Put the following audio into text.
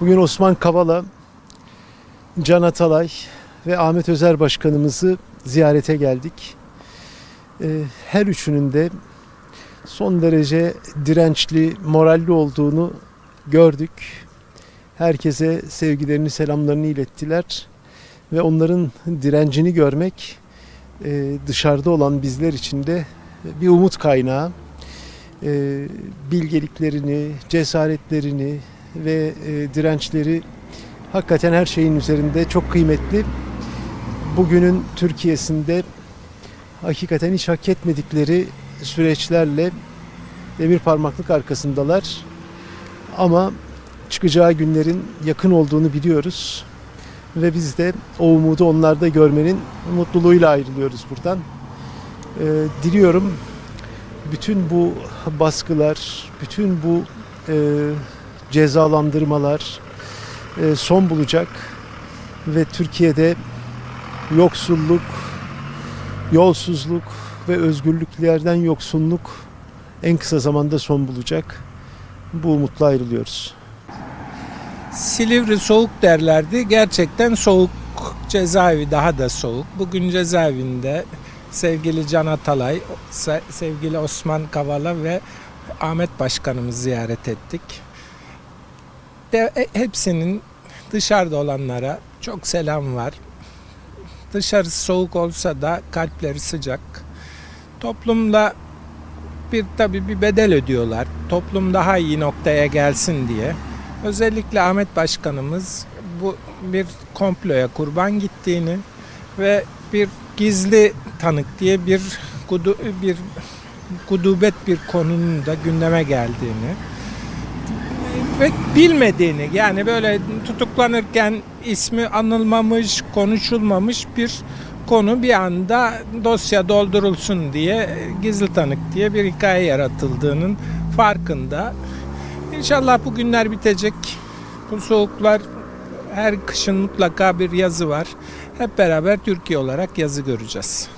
Bugün Osman Kavala, Can Atalay ve Ahmet Özer Başkanımızı ziyarete geldik. Ee, her üçünün de son derece dirençli, moralli olduğunu gördük. Herkese sevgilerini, selamlarını ilettiler ve onların direncini görmek e, dışarıda olan bizler için de bir umut kaynağı. E, Bilgeliklerini, cesaretlerini ve e, dirençleri hakikaten her şeyin üzerinde çok kıymetli. Bugünün Türkiye'sinde hakikaten hiç hak etmedikleri süreçlerle demir parmaklık arkasındalar. Ama çıkacağı günlerin yakın olduğunu biliyoruz. Ve biz de o umudu onlarda görmenin mutluluğuyla ayrılıyoruz buradan. Ee, diliyorum bütün bu baskılar, bütün bu e, cezalandırmalar e, son bulacak ve Türkiye'de yoksulluk, yolsuzluk ve özgürlüklerden yoksunluk en kısa zamanda son bulacak. Bu umutla ayrılıyoruz. Silivri soğuk derlerdi. Gerçekten soğuk. Cezaevi daha da soğuk. Bugün cezaevinde sevgili Can Atalay, se- sevgili Osman Kavala ve Ahmet Başkanımızı ziyaret ettik. De, e, hepsinin dışarıda olanlara çok selam var. Dışarısı soğuk olsa da kalpleri sıcak. Toplumda bir tabii bir bedel ödüyorlar. Toplum daha iyi noktaya gelsin diye. Özellikle Ahmet Başkanımız bu bir komploya kurban gittiğini ve bir gizli tanık diye bir gudu, bir gudubet bir konunun da gündeme geldiğini ve bilmediğini yani böyle tutuklanırken ismi anılmamış, konuşulmamış bir konu bir anda dosya doldurulsun diye gizli tanık diye bir hikaye yaratıldığının farkında. İnşallah bu günler bitecek. Bu soğuklar her kışın mutlaka bir yazı var. Hep beraber Türkiye olarak yazı göreceğiz.